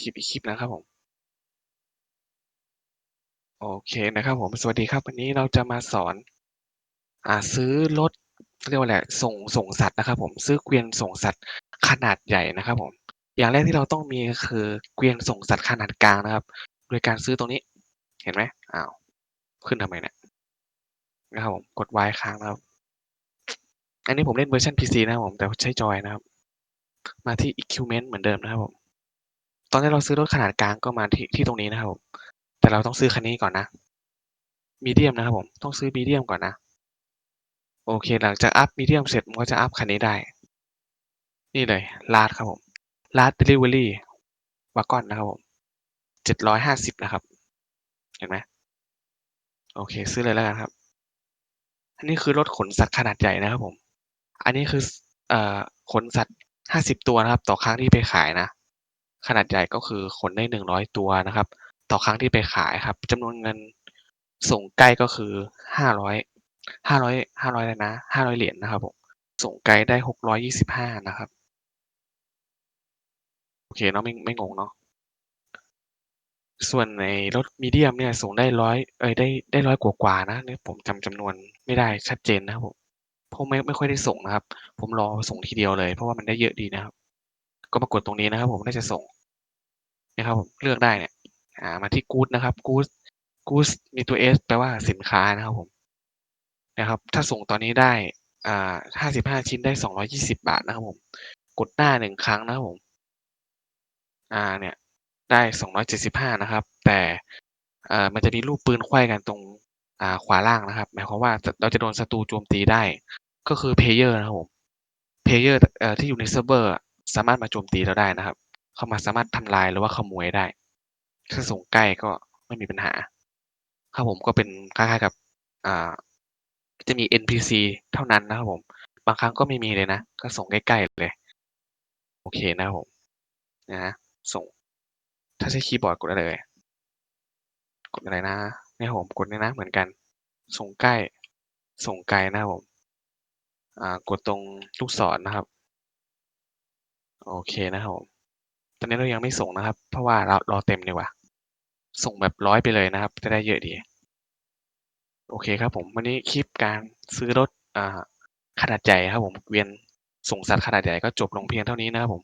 คลิปอีกคลิปนะครับผม โอเคนะครับผม สวัสดีครับ วันนี้เราจะมาสอน อ่าซื้อรถเรียกว่าอะไรส่งส่งสัตว์นะครับ ผมซื้อเกวียนส่งสัตว์ขนาดใหญ่นะครับผม อย่างแรกที่เราต้องมีคือเกวียนส่งสัตว์ขนาดกลางนะครับ โดยการซื้อตรงนี้ เห็นไหมอ้าวขึ้นทำไมเนี่ยนะครับผมกด Y ค้างนะครับ อันนี้ผมเล่นเวอร์ชัน PC นะครับผมแต่ใช้จอยนะครับ มาที่ Equipment เหมือนเดิมนะครับผม ตอนนี้เราซื้อรถขนาดกลางก็มาที่ ที่ตรงนี้นะครับผม แต่เราต้องซื้อคันนี้ก่อนนะ Medium นะครับผม ต้องซื้อ Medium ก่อนนะ โอเค หลังจากอัป Medium เสร็จมันก็จะอัปคันนี้ได้ นี่เลย Large ครับผม Large Delivery Wagon นะครับผม750นะครับ เห็นไหมโอเค ซื้อเลยแล้วกันครับ อันนี้คือรถขนสัตว์ขนาดใหญ่นะครับผม อันนี้คือเอ่อขนสัตว์50ตัวนะครับ ต่อครั้งที่ไปขายนะ ขนาดใหญ่ก็คือขนได้ 100 ตัวนะครับ ต่อครั้งที่ไปขายครับจำนวนเงินส่งใกล้ก็คือ 500 500 500อะไรนะ 500 เหรียญนะครับผมส่งไกลได้ 625 นะครับ โอเคเนาะไม่ไม่งงเนาะส่วนไอ้รถ Medium เนี่ยส่งได้100เอ๊ยได้ได้100กว่าๆนะเนี่ยผมจำจำนวนไม่ได้ชัดเจนนะครับผมเพราะไม่ไม่ค่อยได้ส่งนะครับ ผมรอส่งทีเดียวเลย เพราะว่ามันได้เยอะดีนะครับ ก็มากดตรงนี้นะครับ ผมน่าจะส่ง นี่ยครับผมเลือกได้เนี่ยอ่ามาที่ Good นะครับ Goods Goods มีตัว S แปลว่าสินค้านะครับผมนะครับ ถ้าส่งตอนนี้ได้อ่า55 ชิ้นได้ 220 บาทนะครับผม กดหน้า1ครั้งนะครับผมอ่าเนี่ยได้ 275 นะครับ แต่เอ่อมันจะมีรูปปืนไขว้กันตรงอ่าขวาล่างนะครับ หมายความว่าเราจะโดนศัตรูโจมตีได้ ก็คือเพลเยอร์นะครับผมเพลเยอร์เอ่อที่อยู่ในเซิร์ฟเวอร์สามารถมาโจมตีเราได้นะครับ เข้ามาสามารถทำลายหรือว่าขโมยได้ ถ้าส่งใกล้ก็ไม่มีปัญหา ครับผมก็เป็นคล้ายๆกับ อ่า จะมี NPC เท่านั้นนะครับผม บางครั้งก็ไม่มีเลยนะ ก็ส่งใกล้ๆเลย โอเคนะครับผม นะส่ง ถ้าใช้คีย์บอร์ดกดอะไรเอ่ยกดอะไรนะเนี่ยผมกดเนี่ยนะ เหมือนกัน ส่งใกล้ ส่งไกลนะครับผม อ่า กดตรงลูกศรนะครับ โอเคนะครับผม ตอนนี้เรายังไม่ส่งนะครับ เพราะว่าเรารอเต็มดีกว่า ส่งแบบร้อยไปเลยนะครับ จะได้เยอะดี โอเคครับผม วันนี้คลิปการซื้อรถอขนาดใหญ่ครับผมเวียนส่งสัตว์ขนาดใหญ่ก็จบลงเพียงเท่านี้นะครับผม